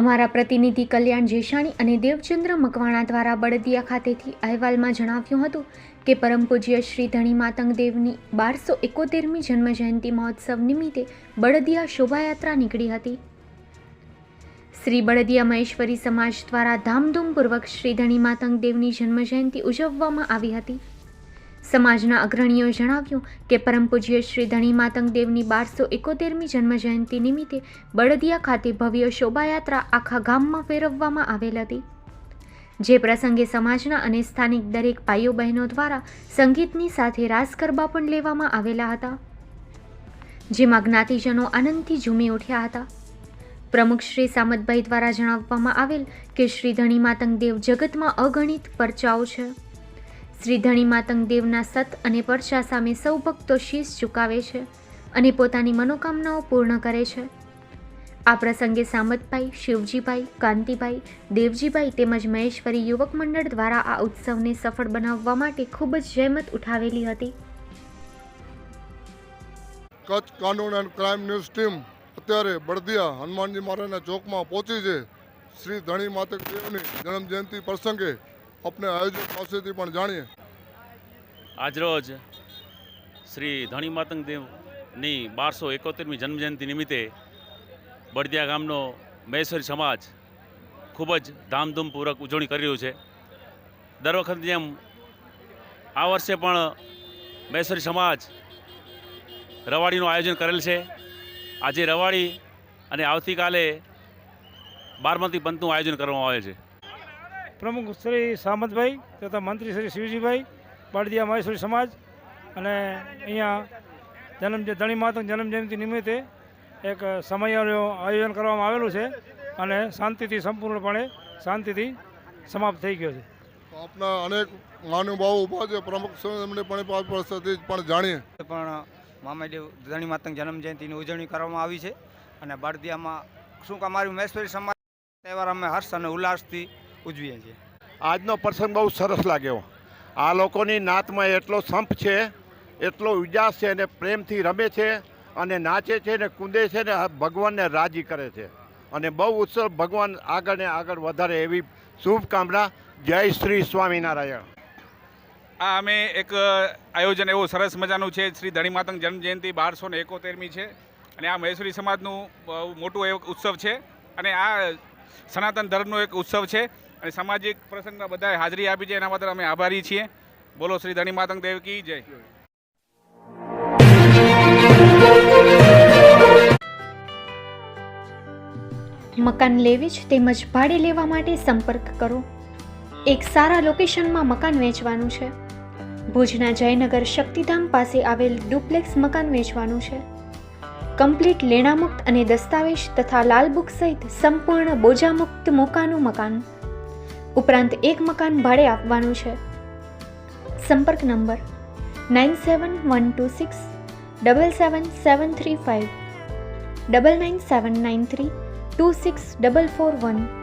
અમારા પ્રતિનિધિ કલ્યાણ જેશાણી અને દેવચંદ્ર મકવાણા દ્વારા બળદિયા ખાતેથી અહેવાલમાં જણાવ્યું હતું કે પરમ પૂજ્ય શ્રી ધણી માતંગ દેવની બારસો એકોતેરમી જન્મજયંતિ મહોત્સવ નિમિત્તે બળદિયા શોભાયાત્રા નીકળી હતી. શ્રી બળદિયા મહેશ્વરી સમાજ દ્વારા ધામધૂમપૂર્વક શ્રી ધણી માતંગ દેવની જન્મજયંતિ ઉજવવામાં આવી હતી. સમાજના અગ્રણીઓએ જણાવ્યું કે પરમ પૂજ્ય શ્રી ધણી માતંગદેવની બારસો એકોતેરમી જન્મજયંતિ નિમિત્તે બળદિયા ખાતે ભવ્ય શોભાયાત્રા આખા ગામમાં ફેરવવામાં આવેલ હતી. જે પ્રસંગે સમાજના અને સ્થાનિક દરેક ભાઈઓ બહેનો દ્વારા સંગીતની સાથે રાસ ગરબા પણ લેવામાં આવેલા હતા. જેમાં જ્ઞાતિજનો આનંદથી ઝૂમી ઉઠ્યા હતા. પ્રમુખ શ્રી સામતભાઈ દ્વારા જણાવવામાં આવેલ કે શ્રી ધણી માતંગદેવ જગતમાં અગણિત પરચાઓ છે. શ્રી ધણી માતંગ દેવના સત અને પરચા સામે સૌ ભક્તો શીશ ઝુકાવે છે અને પોતાની મનોકામનાઓ પૂર્ણ કરે છે. આ પ્રસંગે સામતભાઈ, શિવજીભાઈ, કાંતિભાઈ, દેવજીભાઈ તેમજ મહેશ્વરી યુવક મંડળ દ્વારા આ ઉત્સવને સફળ બનાવવા માટે ખૂબ જ જહેમત ઉઠાવેલી હતી. કચ્છ કાનૂન એન્ડ ક્રાઇમ ન્યૂઝ ટીમ અત્યારે બળદિયા હનુમાનજી મહારાજના ચોકમાં પહોંચી છે. શ્રી ધણી માતક દેવની જન્મ જયંતિ પ્રસંગે આપણે આયોજક પાસેથી પણ જાણીએ. આજરોજ શ્રી ધણી માતંગ દેવની બારસો એકોતેરમી જન્મજયંતિ નિમિત્તે બળદિયા ગામનો મહેશ્વરી સમાજ ખૂબ જ ધામધૂમપૂર્વક ઉજવણી કરી રહ્યું છે. દર વખત જેમ આ વર્ષે પણ મહેશ્વરી સમાજ રવાડીનું આયોજન કરેલ છે. આજે રવાડી અને આવતીકાલે બારમતી પંથનું આયોજન કરવામાં આવે છે. પ્રમુખ શ્રી સામંતભાઈ તથા મંત્રી શ્રી શિવજીભાઈ બાળદિયા મહેશ્વરી સમાજ અને અહીંયા જન્મ ધણી જન્મ જન્મજયંતિ નિમિત્તે એક સમયનું આયોજન કરવામાં આવેલું છે અને શાંતિથી સંપૂર્ણપણે શાંતિથી સમાપ્ત થઈ ગયો છે. આપના આપણા અનેક મહાનુભાવો ઊભા છે પ્રમુખ એમને પણ પણ જાણીએ. પણ મામાદેવ ધણી માતંગ જન્મ જયંતિની ઉજવણી કરવામાં આવી છે અને બાળદિયામાં શું કે અમારી મહેશ્વરી સમાજ તહેવાર અમે હર્ષ અને ઉલ્લાસથી ઉજવીએ છીએ. આજનો પ્રસંગ બહુ સરસ લાગ્યો. આ લોકોની નાતમાં એટલો સંપ છે એટલો ઉજાસ છે અને પ્રેમથી રમે છે અને નાચે છે ને કૂદે છે ને ભગવાનને રાજી કરે છે. અને બહુ ઉત્સવ ભગવાન આગળ ને આગળ વધારે એવી શુભકામના. જય શ્રી સ્વામિનારાયણ. આ અમે એક આયોજન એવું સરસ મજાનું છે. શ્રી ધણી માતંગ જન્મ બારસો ને એકોતેરમી છે અને આ મહેશ્વરી સમાજનું બહુ મોટું એક ઉત્સવ છે. અને આ સનાતન ધર્મનો એક ઉત્સવ છે. અને સામાજિક પ્રસંગમાં બધાએ હાજરી આપી છે. એના માટે અમે આભારી છીએ. બોલો શ્રી ધણી માતંગ દેવ કી જય. મકાન લેવી જ તેમજ ભાડે લેવા માટે સંપર્ક કરો. એક સારા લોકેશનમાં મકાન વેચવાનું છે. ભુજના જયનગર શક્તિધામ પાસે આવેલ ડુપ્લેક્સ મકાન વેચવાનું છે. કમ્પ્લીટ લેણામુક્ત અને દસ્તાવેજ તથા લાલબુક સહિત સંપૂર્ણ બોજામુક્ત મોકાનું મકાન. ઉપરાંત એક મકાન ભાડે આપવાનું છે. સંપર્ક number nine seven one two six double seven seven three five, double nine seven nine three two six double four one